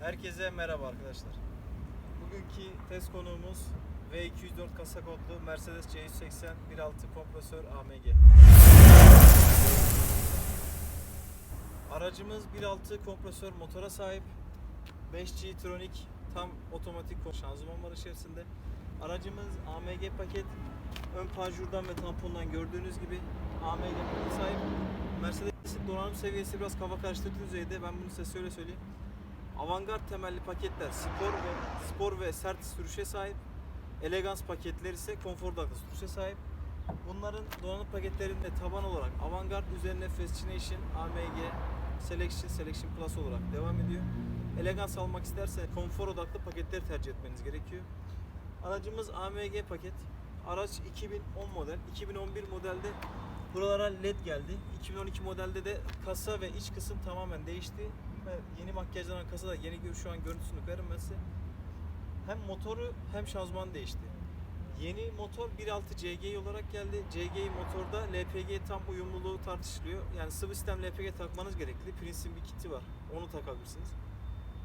Herkese merhaba arkadaşlar. Bugünkü test konuğumuz V204 kasa kodlu Mercedes C180 1.6 kompresör AMG. Aracımız 1.6 kompresör motora sahip. 5G Tronic tam otomatik şanzıman var içerisinde. Aracımız AMG paket. Ön panjurdan ve tampondan gördüğünüz gibi AMG paketi sahip. Mercedes'in donanım seviyesi biraz kafa karıştırdığı düzeyde. Ben bunu size şöyle söyleyeyim. Avantgard temelli paketler spor ve spor ve sert sürüşe sahip. Elegans paketler ise konfor odaklı sürüşe sahip. Bunların donanım paketlerinde taban olarak Avantgard üzerine Fascination, AMG, Selection, Selection Plus olarak devam ediyor. Elegans almak isterse konfor odaklı paketleri tercih etmeniz gerekiyor. Aracımız AMG paket. Araç 2010 model. 2011 modelde buralara led geldi. 2012 modelde de kasa ve iç kısım tamamen değişti. Ve yeni makyajlanan kasa da yeni gör- şu an görüntüsünü size. Hem motoru hem şanzıman değişti. Yeni motor 1.6 CGI olarak geldi. CGI motorda LPG tam uyumluluğu tartışılıyor. Yani sıvı sistem LPG takmanız gerekli. Prince'in bir kiti var. Onu takabilirsiniz.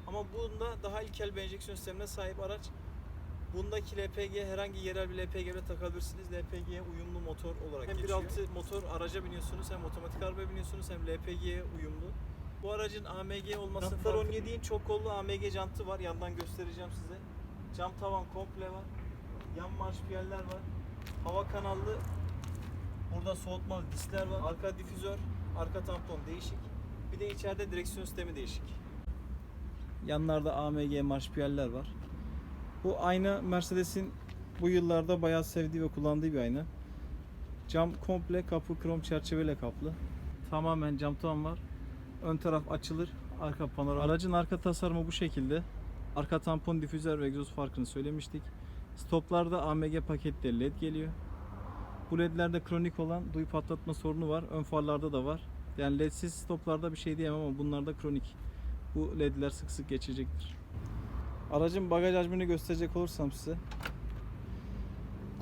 Ama bunda daha ilkel bir enjeksiyon sistemine sahip araç. Bundaki LPG herhangi yerel bir LPG ile takabilirsiniz. LPG'ye uyumlu motor olarak hem 1.6 motor araca biniyorsunuz hem otomatik arabaya biniyorsunuz hem LPG'ye uyumlu. Bu aracın AMG olması Jantlar 17'in çok kollu AMG jantı var. Yandan göstereceğim size. Cam tavan komple var. Yan marş piyaller var. Hava kanallı. Burada soğutmalı diskler var. Arka difüzör, arka tampon değişik. Bir de içeride direksiyon sistemi değişik. Yanlarda AMG marş piyaller var. Bu ayna Mercedes'in bu yıllarda bayağı sevdiği ve kullandığı bir ayna. Cam komple kapı krom çerçeveyle kaplı. Tamamen cam tavan var. Ön taraf açılır. Arka panoram. Aracın arka tasarımı bu şekilde. Arka tampon difüzör ve egzoz farkını söylemiştik. Stoplarda AMG paketleri led geliyor. Bu ledlerde kronik olan duyu patlatma sorunu var. Ön farlarda da var. Yani ledsiz stoplarda bir şey diyemem ama bunlarda kronik. Bu ledler sık sık geçecektir. Aracın bagaj hacmini gösterecek olursam size.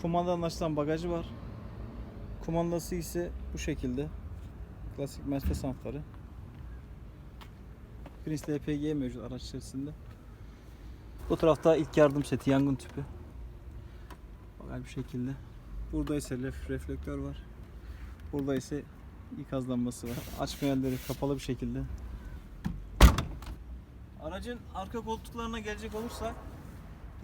Kumandadan açılan bagajı var. Kumandası ise bu şekilde. Klasik Mercedes anahtarı. Prince LPG mevcut araç içerisinde. Bu tarafta ilk yardım seti, yangın tüpü. Bagaj bu şekilde. Burada ise ref, reflektör var. Burada ise ikaz lambası var. Açma yerleri kapalı bir şekilde. Aracın arka koltuklarına gelecek olursak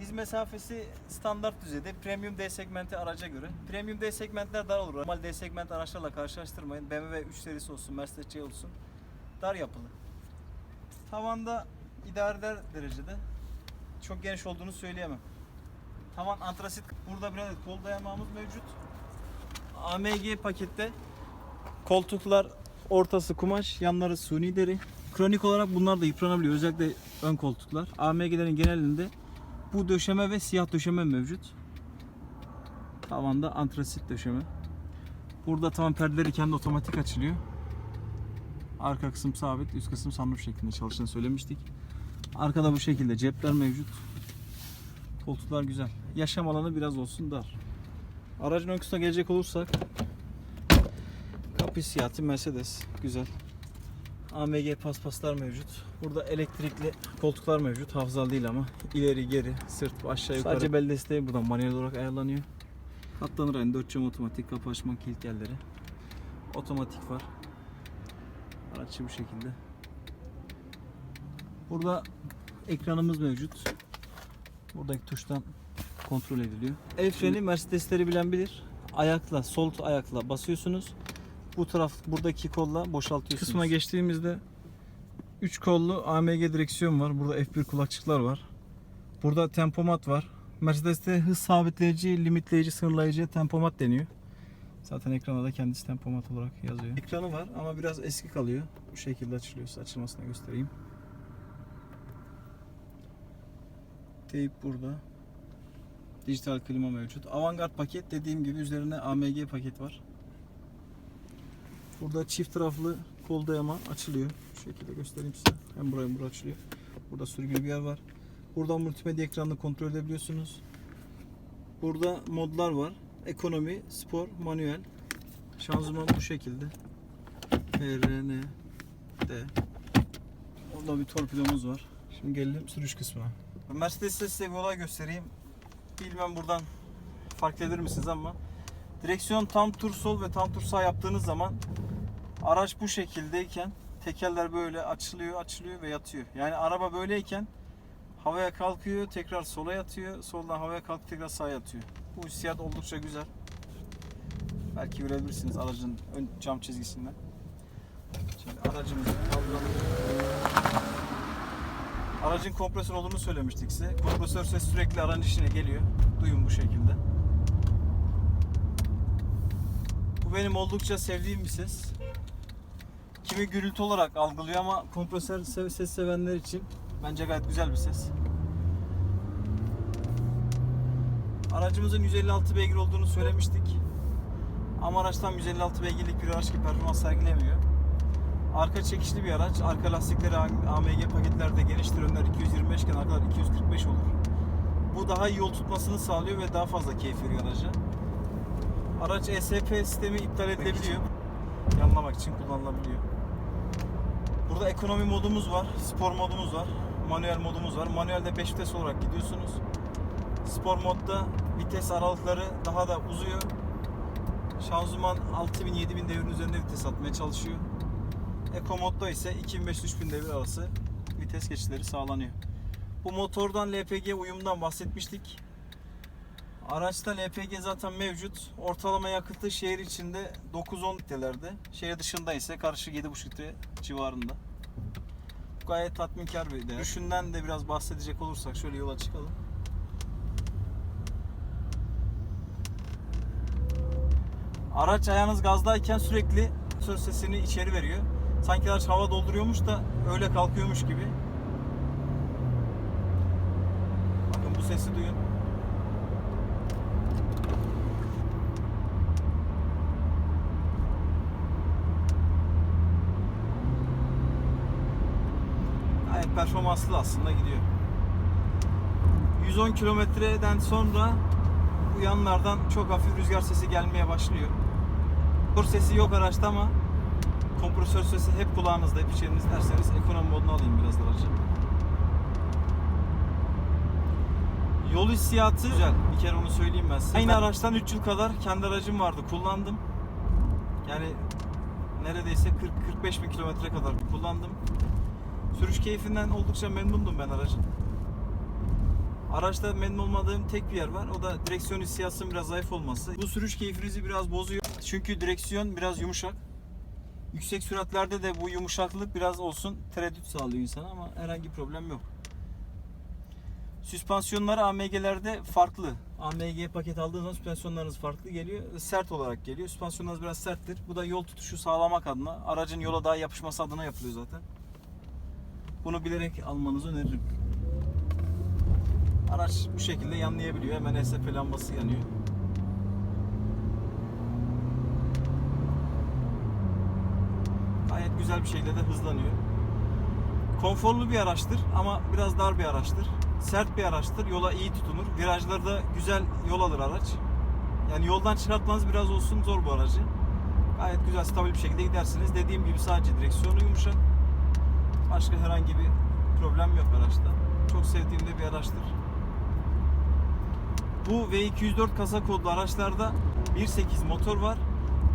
diz mesafesi standart düzeyde premium D segmenti araca göre. Premium D segmentler dar olur. Normal D segment araçlarla karşılaştırmayın. BMW 3 serisi olsun, Mercedes C olsun. Dar yapılı. Tavanda idare eder derecede. Çok geniş olduğunu söyleyemem. Tavan antrasit. Burada bir adet kol dayamağımız mevcut. AMG pakette koltuklar ortası kumaş, yanları suni deri. Kronik olarak bunlar da yıpranabiliyor. Özellikle ön koltuklar. AMG'lerin genelinde bu döşeme ve siyah döşeme mevcut. Tavanda antrasit döşeme. Burada tavan perdeleri kendi otomatik açılıyor. Arka kısım sabit, üst kısım sunroof şeklinde çalıştığını söylemiştik. Arkada bu şekilde cepler mevcut. Koltuklar güzel. Yaşam alanı biraz olsun dar. Aracın ön kısmına gelecek olursak kapı hissiyatı Mercedes. Güzel. AMG paspaslar mevcut. Burada elektrikli koltuklar mevcut. Hafızalı değil ama. ileri geri, sırt aşağı yukarı. Sadece bel desteği buradan manuel olarak ayarlanıyor. Katlanır aynı 4 cam otomatik kapı açma kilit yerleri. Otomatik var. Araççı bu şekilde. Burada ekranımız mevcut. Buradaki tuştan kontrol ediliyor. El freni Mercedesleri bilen bilir. Ayakla, sol ayakla basıyorsunuz. Bu taraf buradaki kolla boşaltıyorsunuz. Kısma geçtiğimizde 3 kollu AMG direksiyon var. Burada F1 kulakçıklar var. Burada tempomat var. Mercedes'te hız sabitleyici, limitleyici, sınırlayıcı tempomat deniyor. Zaten ekranda da kendisi tempomat olarak yazıyor. Ekranı var ama biraz eski kalıyor. Bu şekilde açılıyorsa açılmasını göstereyim. Teyip burada. Dijital klima mevcut. Avantgard paket dediğim gibi üzerine AMG paket var. Burada çift taraflı kol dayama açılıyor. Şu şekilde göstereyim size. Hem buraya hem buraya açılıyor. Burada sürgülü bir yer var. Buradan multimedya ekranını kontrol edebiliyorsunuz. Burada modlar var. Ekonomi, spor, manuel. Şanzıman bu şekilde. R, N, D. Orada bir torpidomuz var. Şimdi gelelim sürüş kısmına. Mercedes'te size bir olay göstereyim. Bilmem buradan fark eder misiniz ama direksiyon tam tur sol ve tam tur sağ yaptığınız zaman araç bu şekildeyken tekerler böyle açılıyor, açılıyor ve yatıyor. Yani araba böyleyken havaya kalkıyor, tekrar sola yatıyor, soldan havaya kalkıp tekrar sağa yatıyor. Bu hissiyat oldukça güzel. Belki görebilirsiniz aracın ön cam çizgisinden. Şimdi aracımızı kaldıralım. Aracın kompresör olduğunu söylemiştik size. Kompresör ses sürekli aracın içine geliyor. Duyun bu şekilde. Bu benim oldukça sevdiğim bir ses. Kimi gürültü olarak algılıyor ama kompresör se- ses sevenler için bence gayet güzel bir ses. Aracımızın 156 beygir olduğunu söylemiştik. Ama araç tam 156 beygirlik bir araç gibi performans sergilemiyor. Arka çekişli bir araç. Arka lastikleri AMG paketlerde geniştir. Önler 225 iken arkalar 245 olur. Bu daha iyi yol tutmasını sağlıyor ve daha fazla keyif veriyor araca. Araç ESP sistemi iptal edilebiliyor. Yanlamak için kullanılabiliyor. Burada ekonomi modumuz var, spor modumuz var, manuel modumuz var. Manuelde 5 vites olarak gidiyorsunuz. Spor modda vites aralıkları daha da uzuyor. Şanzıman 6000-7000 devrin üzerinde vites atmaya çalışıyor. Eco modda ise 2500-3000 devir arası vites geçişleri sağlanıyor. Bu motordan LPG uyumundan bahsetmiştik. Araçta LPG zaten mevcut. Ortalama yakıtı şehir içinde 9-10 litrelerde. Şehir dışında ise karşı 7,5 litre civarında. Gayet tatminkar bir değer. Düşünden de biraz bahsedecek olursak şöyle yola çıkalım. Araç ayağınız gazdayken sürekli söz sesini içeri veriyor. Sanki araç hava dolduruyormuş da öyle kalkıyormuş gibi. Bakın bu sesi duyun. Gayet performanslı aslında gidiyor. 110 kilometreden sonra bu yanlardan çok hafif rüzgar sesi gelmeye başlıyor. Motor sesi yok araçta ama kompresör sesi hep kulağınızda, hep içerinizde derseniz ekonomi moduna alayım biraz aracı. Yol hissiyatı güzel. Bir kere onu söyleyeyim ben size. Aynı araçtan 3 yıl kadar kendi aracım vardı. Kullandım. Yani neredeyse 40-45 bin kilometre kadar kullandım. Sürüş keyfinden oldukça memnundum ben aracın. Araçta memnun olmadığım tek bir yer var. O da direksiyon hissiyatının biraz zayıf olması. Bu sürüş keyfinizi biraz bozuyor. Çünkü direksiyon biraz yumuşak. Yüksek süratlerde de bu yumuşaklık biraz olsun tereddüt sağlıyor insana ama herhangi problem yok. Süspansiyonları AMG'lerde farklı. AMG paket aldığınız zaman süspansiyonlarınız farklı geliyor. Sert olarak geliyor. Süspansiyonlarınız biraz serttir. Bu da yol tutuşu sağlamak adına, aracın yola daha yapışması adına yapılıyor zaten. Bunu bilerek almanızı öneririm. Araç bu şekilde yanlayabiliyor. Hemen ESP lambası yanıyor. Gayet güzel bir şekilde de hızlanıyor. Konforlu bir araçtır ama biraz dar bir araçtır. Sert bir araçtır. Yola iyi tutunur. Virajlarda güzel yol alır araç. Yani yoldan çıkartmanız biraz olsun zor bu aracı. Gayet güzel, stabil bir şekilde gidersiniz. Dediğim gibi sadece direksiyonu yumuşak. Başka herhangi bir problem yok araçta. Çok sevdiğim de bir araçtır. Bu V204 kasa kodlu araçlarda 1.8 motor var.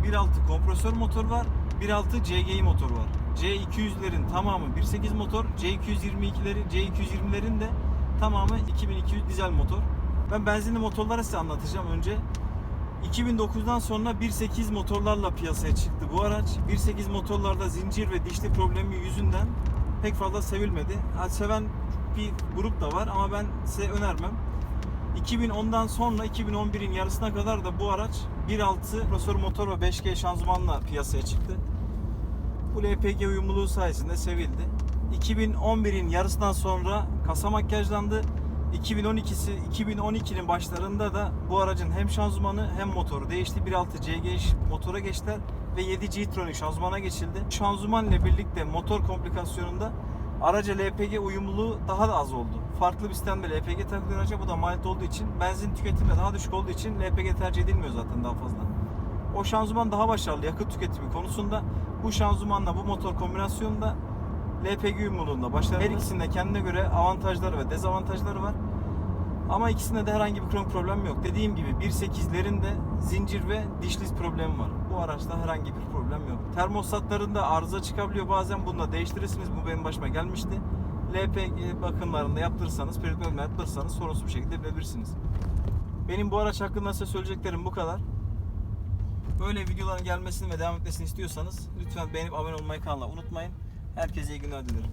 1.6 kompresör motor var. 1.6 CGI motor var. C200'lerin tamamı 1.8 motor. C222'leri, C220'lerin de tamamı 2200 dizel motor. Ben benzinli motorları size anlatacağım önce. 2009'dan sonra 1.8 motorlarla piyasaya çıktı bu araç. 1.8 motorlarda zincir ve dişli problemi yüzünden pek fazla sevilmedi. Ha, seven bir grup da var ama ben size önermem. 2010'dan sonra 2011'in yarısına kadar da bu araç 1.6 kompresör motor ve 5G şanzımanla piyasaya çıktı. Bu LPG uyumluluğu sayesinde sevildi. 2011'in yarısından sonra kasa makyajlandı. 2012'si 2012'nin başlarında da bu aracın hem şanzımanı hem motoru değişti. 1.6 CG motora geçtiler ve 7 G-Tronic şanzımana geçildi. Şanzıman ile birlikte motor komplikasyonunda araca LPG uyumluluğu daha da az oldu. Farklı bir sistemde LPG takılıyor araca bu da maliyet olduğu için benzin tüketimi de daha düşük olduğu için LPG tercih edilmiyor zaten daha fazla. O şanzıman daha başarılı yakıt tüketimi konusunda. Bu şanzımanla bu motor kombinasyonunda LPG uyumluluğunda başarılı. Her ikisinde kendine göre avantajları ve dezavantajları var. Ama ikisinde de herhangi bir kronik problem yok. Dediğim gibi 1.8'lerinde zincir ve dişliz problemi var. Bu araçta herhangi bir problem yok. Termostatlarında arıza çıkabiliyor bazen. Bunu da değiştirirsiniz. Bu benim başıma gelmişti. LPG bakımlarında yaptırırsanız, periyodik bakımda yaptırırsanız sorunsuz bir şekilde bilebilirsiniz. Benim bu araç hakkında size söyleyeceklerim bu kadar. Böyle videoların gelmesini ve devam etmesini istiyorsanız lütfen beğenip abone olmayı kanala unutmayın. Herkese iyi günler dilerim.